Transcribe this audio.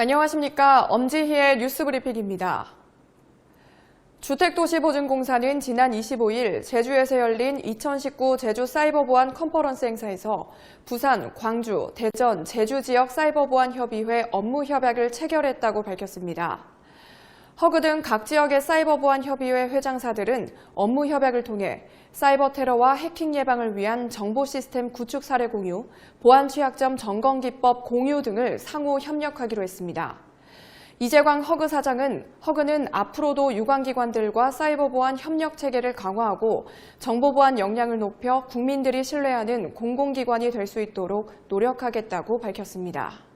안녕하십니까. 엄지희의 뉴스 브리핑입니다. 주택도시보증공사는 지난 25일 제주에서 열린 2019 제주 사이버보안 컨퍼런스 행사에서 부산, 광주, 대전, 제주 지역 사이버보안 협의회 업무 협약을 체결했다고 밝혔습니다. 허그 등 각 지역의 사이버 보안 협의회 회장사들은 업무 협약을 통해 사이버 테러와 해킹 예방을 위한 정보 시스템 구축 사례 공유, 보안 취약점 점검 기법 공유 등을 상호 협력하기로 했습니다. 이재광 허그 사장은 허그는 앞으로도 유관기관들과 사이버 보안 협력 체계를 강화하고 정보 보안 역량을 높여 국민들이 신뢰하는 공공기관이 될 수 있도록 노력하겠다고 밝혔습니다.